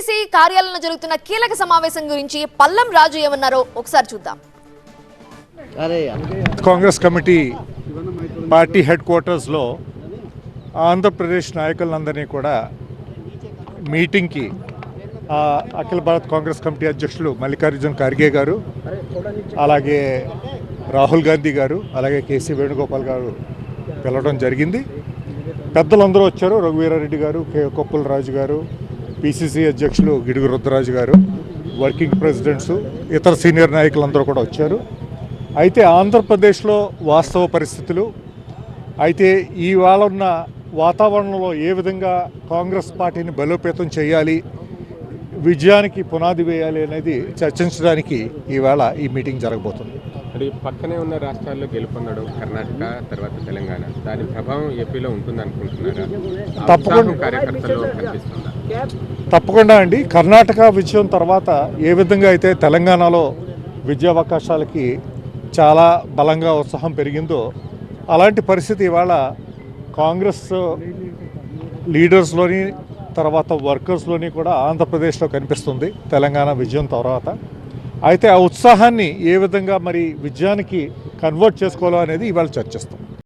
PCC కార్యాలయంలో జరుగుతున్న కీలక సమావేశం గురించి పల్లం రాజు ఏమన్నారో ఒకసారి చూద్దాం. కాంగ్రెస్ కమిటీ పార్టీ హెడ్ క్వార్టర్స్లో ఆంధ్రప్రదేశ్ నాయకులందరినీ కూడా మీటింగ్కి ఆ, అఖిల భారత్ కాంగ్రెస్ కమిటీ అధ్యక్షులు మల్లికార్జున్ ఖర్గే గారు అలాగే రాహుల్ గాంధీ గారు అలాగే కేసీ వేణుగోపాల్ గారు పిలవడం జరిగింది. పెద్దలందరూ వచ్చారు. రఘువీరారెడ్డి గారు కే. కొప్పుల రాజు గారు పిసిసి అధ్యక్షులు గిడుగు రుద్రరాజు గారు వర్కింగ్ ప్రెసిడెంట్స్ ఇతర సీనియర్ నాయకులందరూ కూడా వచ్చారు. అయితే ఆంధ్రప్రదేశ్లో వాస్తవ పరిస్థితులు అయితే ఇవాళ ఉన్న వాతావరణంలో ఏ విధంగా కాంగ్రెస్ పార్టీని బలోపేతం చేయాలి విజయానికి పునాది వేయాలి అనేది చర్చించడానికి ఈవేళ ఈ మీటింగ్ జరగబోతుంది. మరి పక్కనే ఉన్న రాష్ట్రాల్లో గెలుపొందడం కర్ణాటక తర్వాత తెలంగాణ దాని ప్రభావం ఏపీలో ఉంటుంది అనుకుంటున్నారా తప్పకుండా. తప్పకుండా అండి. కర్ణాటక విజయం తర్వాత ఏ విధంగా అయితే తెలంగాణలో విద్యా అవకాశాలకి చాలా బలంగా ఉత్సాహం పెరిగిందో అలాంటి పరిస్థితి ఇవాళ కాంగ్రెస్ లీడర్స్లోని తర్వాత వర్కర్స్లోని కూడా ఆంధ్రప్రదేశ్లో కనిపిస్తుంది తెలంగాణ విజయం తర్వాత. అయితే ఆ ఉత్సాహాన్ని ఏ విధంగా మరి విజయానికి కన్వర్ట్ చేసుకోవాలో అనేది ఇవాళ చర్చిస్తాం.